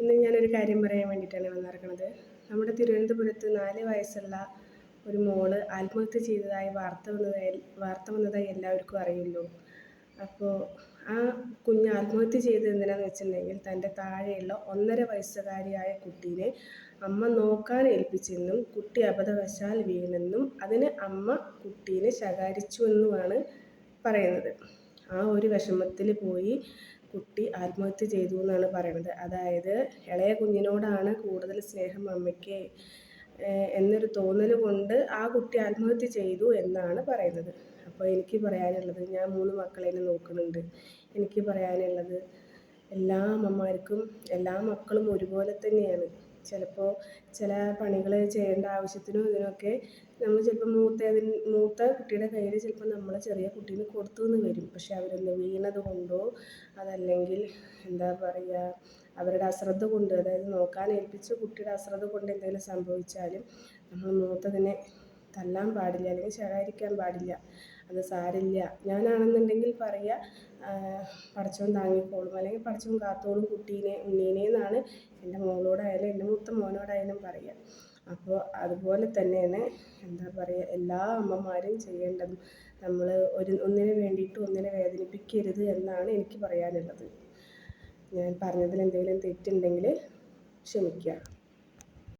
ഇന്ന് ഞാനൊരു കാര്യം പറയാൻ വേണ്ടിയിട്ടാണ് വന്നിരിക്കുന്നത് നമ്മുടെ തിരുവനന്തപുരത്ത് നാല് വയസ്സുള്ള ഒരു മോൾ ആത്മഹത്യ ചെയ്തതായി വാർത്ത വന്നതായി വാർത്ത വന്നതായി എല്ലാവർക്കും അറിയുമല്ലോ. അപ്പോൾ ആ കുഞ്ഞ് ആത്മഹത്യ ചെയ്തത് എന്തിനാന്ന് വെച്ചിട്ടുണ്ടെങ്കിൽ തന്റെ താഴെയുള്ള ഒന്നര വയസ്സുകാരിയായ കുട്ടീനെ അമ്മ നോക്കാൻ ഏൽപ്പിച്ചെന്നും കുട്ടി അബദ്ധവശാൽ വീണെന്നും അതിന് അമ്മ കുട്ടീനെ ശകാരിച്ചു എന്നുമാണ് പറയുന്നത്. ആ ഒരു വിഷമത്തിൽ പോയി കുട്ടി ആത്മഹത്യ ചെയ്തു എന്നാണ് പറയുന്നത്. അതായത് ഇളയ കുഞ്ഞിനോടാണ് കൂടുതൽ സ്നേഹം അമ്മയ്ക്ക് എന്നൊരു തോന്നൽ കൊണ്ട് ആ കുട്ടി ആത്മഹത്യ ചെയ്തു എന്നാണ് പറയുന്നത്. അപ്പോൾ എനിക്ക് പറയാനുള്ളത് ഞാൻ മൂന്ന് മക്കളെന്നെ നോക്കുന്നുണ്ട്. എനിക്ക് പറയാനുള്ളത് എല്ലാ അമ്മമാർക്കും എല്ലാ മക്കളും ഒരുപോലെ തന്നെയാണ്. ചിലപ്പോൾ ചില പണികൾ ചെയ്യേണ്ട ആവശ്യത്തിനും ഇതിനൊക്കെ നമ്മൾ ചിലപ്പോൾ മൂത്തതിന് മൂത്ത കുട്ടിയുടെ കയ്യിൽ ചിലപ്പോൾ നമ്മൾ ചെറിയ കുട്ടീനെ കൊടുത്തു എന്ന് വരും. പക്ഷേ അവരൊന്ന് വീണത് കൊണ്ടോ അതല്ലെങ്കിൽ എന്താ പറയുക അവരുടെ അശ്രദ്ധ കൊണ്ട് അതായത് നോക്കാൻ ഏൽപ്പിച്ച കുട്ടിയുടെ അശ്രദ്ധ കൊണ്ട് എന്തെങ്കിലും സംഭവിച്ചാലും നമ്മൾ മൂത്തതിനെ തല്ലാൻ പാടില്ല അല്ലെങ്കിൽ ശകാരിക്കാൻ പാടില്ല. അത് സാരില്ല. ഞാനാണെന്നുണ്ടെങ്കിൽ പറയുക പടച്ചവൻ താങ്ങിക്കോളും. അല്ലെങ്കിൽ പടച്ചോൻ കാത്തോളും കുട്ടീനെ ഉണ്ണീനെ എന്നാണ് എന്റെ എന്റെ മൂത്ത മോനോടായാലും പറയുക അപ്പോൾ അതുപോലെ തന്നെയാണ് എന്താ പറയുക എല്ലാ അമ്മമാരും ചെയ്യേണ്ടത്. നമ്മൾ ഒരു ഒന്നിനു വേണ്ടിയിട്ട് ഒന്നിനെ വേദനിപ്പിക്കരുത് എന്നാണ് എനിക്ക് പറയാനുള്ളത്. ഞാൻ പറഞ്ഞതിൽ എന്തെങ്കിലും തെറ്റുണ്ടെങ്കിൽ ക്ഷമിക്കുക.